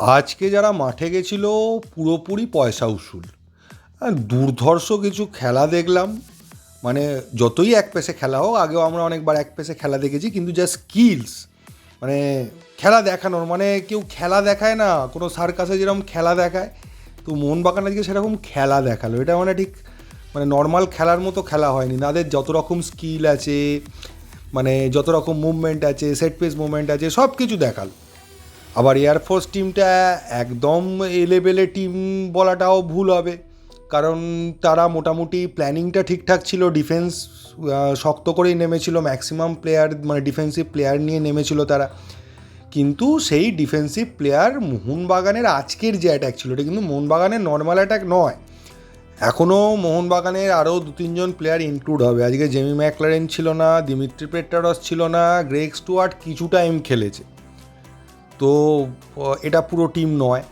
আজকে যারা মাঠে গেছিল, পুরোপুরি পয়সা উসুল। দুর্ধর্ষ কিছু খেলা দেখলাম। মানে যতই এক পেসে খেলা হোক, আগেও আমরা অনেকবার এক পেসে খেলা দেখেছি, কিন্তু যা স্কিলস মানে খেলা দেখানোর মানে কেউ খেলা দেখায় না, কোনো সার্কাসে যেরকম খেলা দেখায়, তো মন মোহনবাগান আজকে সেরকম খেলা দেখাল। এটা মানে ঠিক মানে নর্মাল খেলার মতো খেলা হয়নি। তাদের যত রকম স্কিল আছে মানে যত রকম মুভমেন্ট আছে সেট পেস মুভমেন্ট আছে সব কিছু দেখাল। আবার এয়ারফোর্স টিমটা একদম এ লেভেলের টিম বলাটাও ভুল হবে। কারণ তারা মোটামুটি প্ল্যানিংটা ঠিকঠাক ছিল ডিফেন্স শক্ত করেই নেমেছিল ম্যাক্সিমাম প্লেয়ার মানে ডিফেন্সিভ প্লেয়ার নিয়ে নেমেছিল তারা। কিন্তু সেই ডিফেন্সিভ প্লেয়ার মোহনবাগানের আজকের যে অ্যাটাক ছিল, এটা কিন্তু মোহনবাগানের নর্মাল অ্যাটাক নয়। এখনও মোহনবাগানের আরও দু তিনজন প্লেয়ার ইনক্লুড হবে। আজকে জেমি ম্যাকলারেন ছিল না দিমিত্রি পেট্টারস ছিল না গ্রেগ স্টুয়ার্ট কিছু টাইম খেলেছে। তো এটা পুরো টিম নয়।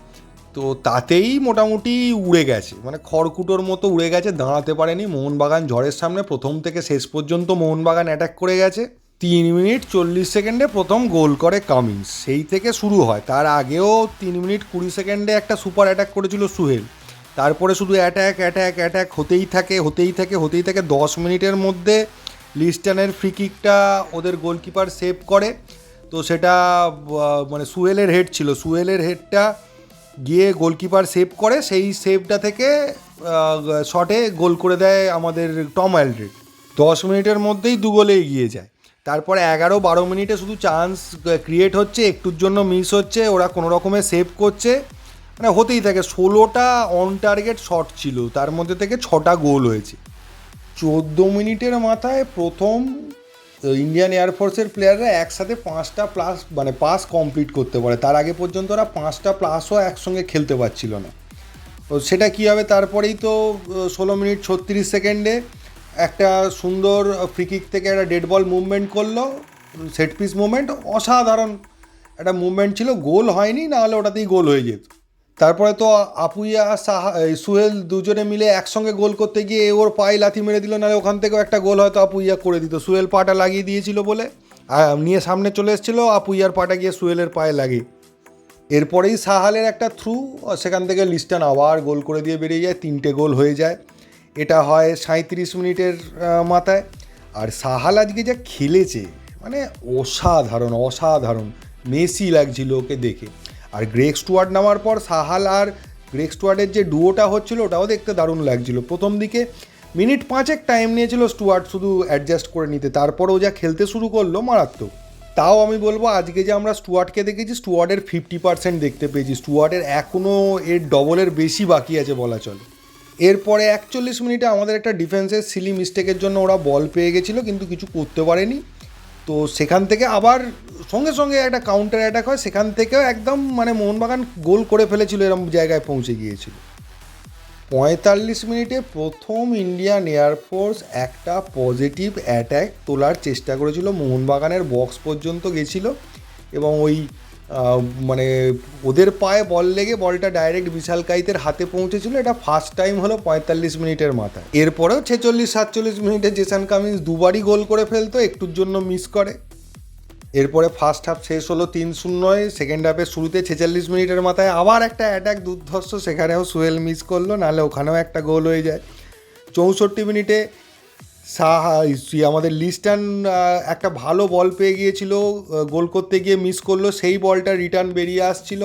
তো তাতেই মোটামুটি উড়ে গেছে। মানে খড়কুটোর মতো উড়ে গেছে, দাঁড়াতে পারেনি। মোহনবাগান ঝড়ের সামনে প্রথম থেকে শেষ পর্যন্ত মোহনবাগান অ্যাটাক করে গেছে। তিন মিনিট চল্লিশ সেকেন্ডে প্রথম গোল করে কামিন্স। সেই থেকে শুরু হয়। তার আগেও তিন মিনিট কুড়ি সেকেন্ডে একটা সুপার অ্যাটাক করেছিল সুহেল। তারপরে শুধু অ্যাট্যাক অ্যাট্যাক অ্যাট্যাক হতেই থাকে হতেই থাকে হতেই থাকে। দশ মিনিটের মধ্যে লিস্টানের ফ্রি কিকটা ওদের গোলকিপার সেভ করে। তো সেটা মানে সুয়েলের হেড ছিল। সুয়েলের হেডটা গিয়ে গোলকিপার সেভ করে, সেই সেভটা থেকে শটে গোল করে দেয় আমাদের টম অ্যালড্রিড। দশ মিনিটের মধ্যেই দু গোলে এগিয়ে যায়। তারপরে এগারো বারো মিনিটে শুধু চান্স ক্রিয়েট হচ্ছে, একটুর জন্য মিস হচ্ছে, ওরা কোনো রকমে সেভ করছে। মানে হতেই থাকে, ষোলোটা অন টার্গেট শট ছিল, তার মধ্যে থেকে ছটা গোল হয়েছে। চোদ্দ মিনিটের মাথায় প্রথম ইন্ডিয়ান এয়ারফোর্সের প্লেয়াররা একসাথে পাঁচটা প্লাস মানে পাস কমপ্লিট করতে পারে। তার আগে পর্যন্ত ওরা পাঁচটা প্লাসও একসঙ্গে খেলতে পারছিল না। তো সেটা কী হবে? তারপরেই তো ষোলো মিনিট ছত্রিশ সেকেন্ডে একটা সুন্দর ফ্রিকিক থেকে একটা ডেড বল মুভমেন্ট করল। সেট পিস মুভমেন্ট অসাধারণ একটা মুভমেন্ট ছিল। গোল হয়নি না হলে ওটাতেই গোল হয়ে যেত। তারপরে তো আপুইয়া সাহা সুহেল দুজনে মিলে একসঙ্গে গোল করতে গিয়ে ওর পায়ে লাথি মেরে দিল, নাহলে ওখান থেকেও একটা গোল হয়তো আপুইয়া করে দিত। সুহেল পাটা লাগিয়ে দিয়েছিল বলে। নিয়ে সামনে চলে এসেছিল আপুইয়ার পাটা গিয়ে সুহেলের পায়ে লাগে এরপরেই সাহালের একটা থ্রু, সেখান থেকে লিস্টান আবার গোল করে দিয়ে বেরিয়ে যায়, তিনটে গোল হয়ে যায়। এটা হয় সাঁত্রিশ মিনিটের মাথায়। আর সাহাল আজকে যা খেলেছে মানে অসাধারণ অসাধারণ। মেসি লাগছিল ওকে দেখে। আর গ্রেক স্টুয়ার্ড নামার পর সাহাল আর গ্রেক স্টুয়ার্ডের যে ডুয়োটা হচ্ছিল, ওটাও দেখতে দারুণ লাগছিল। প্রথম দিকে মিনিট পাঁচেক টাইম নিয়েছিল স্টুয়ার্ট শুধু অ্যাডজাস্ট করে নিতে তারপর ও যা খেলতে শুরু করল মারাত্মক। তাও আমি বলব, আজকে যে আমরা স্টুয়ার্টকে দেখেছি, স্টুয়ার্টের ফিফটি পার্সেন্ট দেখতে পেয়েছি। স্টুয়ার্টের এখনও এর ডবলের বেশি বাকি আছে বলা চলে। এরপরে একচল্লিশ মিনিটে আমাদের একটা ডিফেন্সের সিলি মিস্টেকের জন্য ওরা বল পেয়ে গেছিল, কিন্তু কিছু করতে পারেনি। তো সেখান থেকে আবার সঙ্গে সঙ্গে একটা কাউন্টার অ্যাটাক হয়, সেখান থেকেও একদম মানে মোহনবাগান গোল করে ফেলেছিল, এরম জায়গায় পৌঁছে গিয়েছিল। পঁয়তাল্লিশ মিনিটে প্রথম ইন্ডিয়ান এয়ারফোর্স একটা পজিটিভ অ্যাট্যাক তোলার চেষ্টা করেছিল, মোহনবাগানের বক্স পর্যন্ত গেছিল এবং ওই মানে ওদের পায়ে বল লেগে বলটা ডাইরেক্ট বিশাল কাইতের হাতে পৌঁছেছিল। এটা ফার্স্ট টাইম হলো পঁয়তাল্লিশ মিনিটের মাথায়। এরপরেও ছেচল্লিশ, সাতচল্লিশ মিনিটে জেসান কামিন্স দুবারই গোল করে ফেলতো, একটুর জন্য মিস করে। এরপরে ফার্স্ট হাফ শেষ হলো তিন শূন্যয় সেকেন্ড হাফের শুরুতে ছেচল্লিশ মিনিটের মাথায় আবার একটা অ্যাটাক দুর্ধর্ষ, সেখানেও সোহেল মিস করল, নাহলে ওখানেও একটা গোল হয়ে যায়। চৌষট্টি মিনিটে সাহা এই আমাদের লিস্টান একটা ভালো বল পেয়ে গিয়েছিল গোল করতে গিয়ে মিস করল, সেই বলটা রিটার্ন বেরিয়ে আসছিল।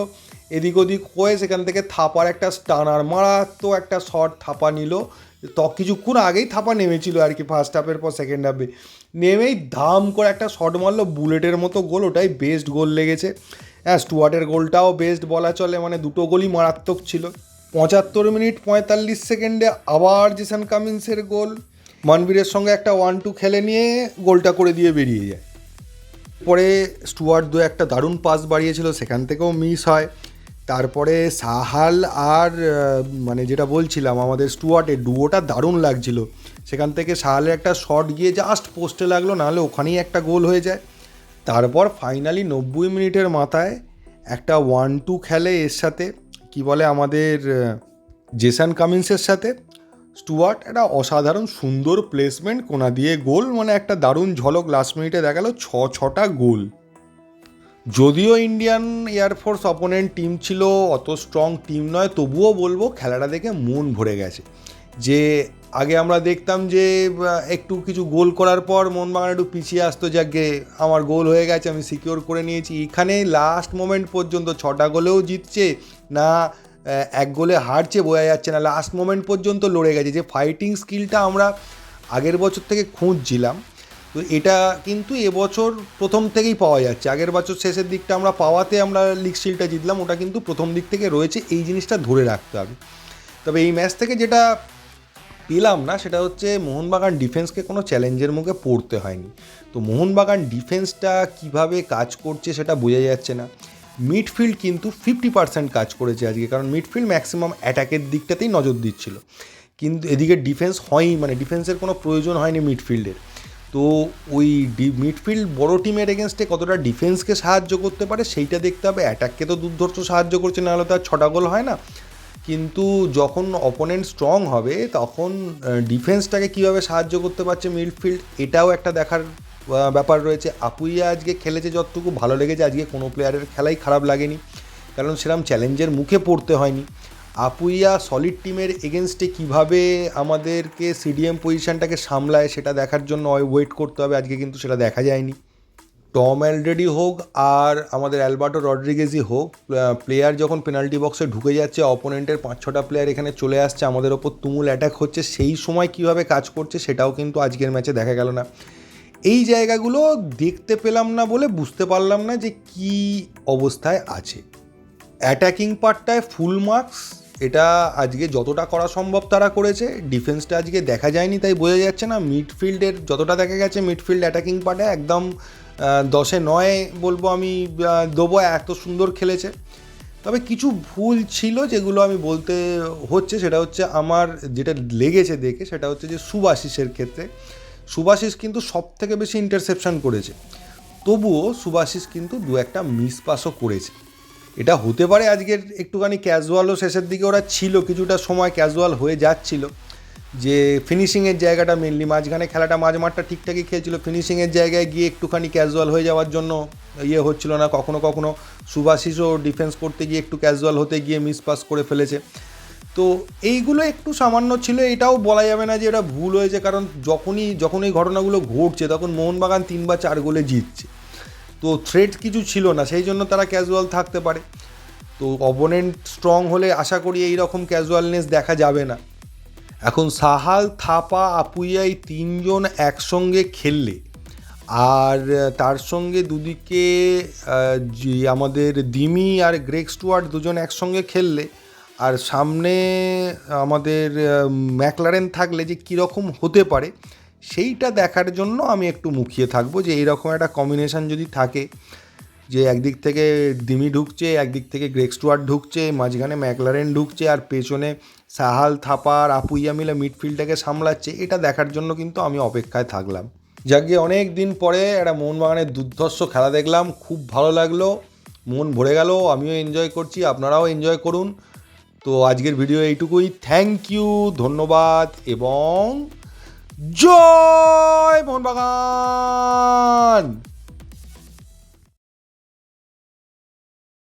এদিক ওদিক হয়ে সেখান থেকে থাপার একটা স্টানার মারাত্মক একটা শট থাপা নিল। তো কিছুক্ষণ আগেই থাপা নেমেছিল আর কি ফার্স্ট হাফের পর সেকেন্ড হাফে নেমেই ধাম করে একটা শট মারলো বুলেটের মতো গোল, ওটাই বেস্ট গোল লেগেছে। হ্যাঁ স্টুয়ার্টের গোলটাও বেস্ট বলা চলে মানে দুটো গোলই মারাত্মক ছিল। পঁচাত্তর মিনিট পঁয়তাল্লিশ সেকেন্ডে আবার জেসান কামিন্সের গোল। মানবীরের সঙ্গে একটা ওয়ান টু খেলে নিয়ে গোলটা করে দিয়ে বেরিয়ে যায়। পরে স্টুয়ার্ট দু একটা দারুণ পাস বাড়িয়েছিল, সেখান থেকেও মিস হয়। তারপরে সাহাল আর মানে যেটা বলছিলাম, আমাদের স্টুয়ার্টের ডুয়োটা দারুণ লাগছিল। সেখান থেকে সাহালের একটা শট গিয়ে জাস্ট পোস্টে লাগল, নাহলে ওখানেই একটা গোল হয়ে যায়। তারপর ফাইনালি নব্বই মিনিটের মাথায় একটা ওয়ান টু খেলে এর সাথে, কি বলে আমাদের জেসান কামিন্সের সাথে স্টুয়ার্ট, একটা অসাধারণ সুন্দর প্লেসমেন্ট কোনা দিয়ে গোল মানে একটা দারুণ ঝলক লাস্ট মিনিটে দেখাল ছ, ছটা গোল। যদিও ইন্ডিয়ান এয়ারফোর্স অপোনেন্ট টিম ছিল, অত স্ট্রং টিম নয়, তবুও বলব খেলাটা দেখে মন ভরে গেছে। যে আগে আমরা দেখতাম যে একটু কিছু গোল করার পর মন মোহনবাগান একটু পিছিয়ে আসতো যাকে আমার গোল হয়ে গেছে, আমি সিকিওর করে নিয়েছি। এখানে লাস্ট মোমেন্ট পর্যন্ত ছটা গোলেও জিতছে, না এক গোলে হারছে, বোঝা যাচ্ছে না। লাস্ট মোমেন্ট পর্যন্ত লড়ে গেছে। যে ফাইটিং স্কিলটা আমরা আগের বছর থেকে খুঁজছিলাম, তো এটা কিন্তু এবছর প্রথম থেকেই পাওয়া যাচ্ছে। আগের বছর শেষের দিকটা আমরা পাওয়াতে আমরা লিগ শিলটা জিতলাম, ওটা কিন্তু প্রথম দিক থেকে রয়েছে। এই জিনিসটা ধরে রাখতে হবে। তবে এই ম্যাচ থেকে যেটা পেলাম না, সেটা হচ্ছে মোহনবাগান ডিফেন্সকে কোনো চ্যালেঞ্জের মুখে পড়তে হয়নি। তো মোহনবাগান ডিফেন্সটা কীভাবে কাজ করছে সেটা বোঝা যাচ্ছে না। মিডফিল্ড কিন্তু ফিফটি পার্সেন্ট কাজ করেছে আজকে, কারণ মিডফিল্ড ম্যাক্সিমাম অ্যাটাকের দিকটাতেই নজর দিচ্ছিল। কিন্তু এদিকে ডিফেন্স হয়ই মানে ডিফেন্সের কোনো প্রয়োজন হয়নি মিডফিল্ডের তো ওই ডি মিডফিল্ড বড় টিমের এগেনস্টে কতটা ডিফেন্সকে সাহায্য করতে পারে, সেইটা দেখতে হবে। অ্যাটাককে তো দুর্ধর্ষ সাহায্য করছে, নাহলে তো আর ছটা গোল হয় না। কিন্তু যখন অপোনেন্ট স্ট্রং হবে, তখন ডিফেন্সটাকে কীভাবে সাহায্য করতে পারছে মিডফিল্ড এটাও একটা দেখার ব্যাপার রয়েছে। আপুইয়া আজকে খেলেছে, যতটুকু ভালো লেগেছে, আজকে কোনো প্লেয়ারের খেলাই খারাপ লাগেনি। কারণ সেরকম চ্যালেঞ্জের মুখে পড়তে হয়নি। আপুইয়া সলিড টিমের এগেনস্টে কীভাবে আমাদেরকে সিডিএম পজিশনটাকে সামলায়, সেটা দেখার জন্য ওয়েট করতে হবে। আজকে কিন্তু সেটা দেখা যায়নি। টম অ্যালরেডি হোক আর আমাদের অ্যালবার্টো রড্রিগেজই হোক প্লেয়ার যখন পেনাল্টি বক্সে ঢুকে যাচ্ছে অপোনেন্টের পাঁচ ছটা প্লেয়ার এখানে চলে আসছে, আমাদের ওপর তুমুল অ্যাটাক হচ্ছে, সেই সময় কীভাবে কাজ করছে, সেটাও কিন্তু আজকের ম্যাচে দেখা গেল না। এই জায়গাগুলো দেখতে পেলাম না বলে বুঝতে পারলাম না যে কি অবস্থায় আছে। অ্যাটাকিং পার্টটায় ফুল মার্কস এটা আজকে যতটা করা সম্ভব তারা করেছে। ডিফেন্সটা আজকে দেখা যায়নি, তাই বোঝা যাচ্ছে না। মিডফিল্ডের যতটা দেখা গেছে মিডফিল্ড অ্যাটাকিং পার্টে একদম দশে নয় বলব আমি দেবো, এত সুন্দর খেলেছে। তবে কিছু ভুল ছিল যেগুলো আমি বলতে হচ্ছে, সেটা হচ্ছে আমার যেটা লেগেছে দেখে, সেটা হচ্ছে যে সুবাশিসের ক্ষেত্রে সুভাশিস কিন্তু সব থেকে বেশি ইন্টারসেপশন করেছে। তবুও সুভাশিস কিন্তু দু একটা মিস পাসও করেছে। এটা হতে পারে আজকের একটুখানি ক্যাজুয়ালও শেষের দিকে ওরা ছিল, কিছুটা সময় ক্যাজুয়াল হয়ে যাচ্ছিল। যে ফিনিশিংয়ের জায়গাটা মেনলি মাঝখানে খেলাটা মাঝ মাঠটা ঠিকঠাকই খেয়েছিল ফিনিশিংয়ের জায়গায় গিয়ে একটুখানি ক্যাজুয়াল হয়ে যাওয়ার জন্য ইয়ে হচ্ছিল না। কখনো কখনো সুভাশিসও ডিফেন্স করতে গিয়ে একটু ক্যাজুয়াল হতে গিয়ে মিস পাস করে ফেলেছে। তো এইগুলো একটু সামান্য ছিল, এটাও বলা যাবে না যে এটা ভুল হয়েছে, কারণ যখনই যখন এই ঘটনাগুলো ঘটছে, তখন মোহনবাগান তিন বা চার গোলে জিতছে। তো থ্রেট কিছু ছিল না, সেই জন্য তারা ক্যাজুয়াল থাকতে পারে। তো অপোনেন্ট স্ট্রং হলে আশা করি এই রকম ক্যাজুয়ালনেস দেখা যাবে না। এখন সাহাল, থাপা আপুইয়া এই তিনজন একসঙ্গে খেললে, আর তার সঙ্গে দুদিকে যে আমাদের দিমি আর গ্রেক স্টুয়ার্ট দুজন একসঙ্গে খেললে আর সামনে আমাদের ম্যাকলারেন থাকলে যে কীরকম হতে পারে, সেইটা দেখার জন্য আমি একটু মুখিয়ে থাকব যে এইরকম একটা কম্বিনেশন যদি থাকে, যে একদিক থেকে ডিমি ঢুকছে, একদিক থেকে গ্রেক স্টুয়ার্ট ঢুকছে, মাঝখানে ম্যাকলারেন ঢুকছে আর পেছনে সাহাল থাপার আপুইয়া মিলে মিডফিল্ডটাকে সামলাচ্ছে, এটা দেখার জন্য কিন্তু আমি অপেক্ষায় থাকলাম। যাকে অনেক দিন পরে একটা মোহনবাগানের দুর্ধর্ষ খেলা দেখলাম, খুব ভালো লাগল, মন ভরে গেল, আমিও এনজয় করছি, আপনারাও এনজয় করুন। তো আজকের ভিডিও এইটুকুই। থ্যাংক ইউ ধন্যবাদ এবং জয় মোহনবাগান!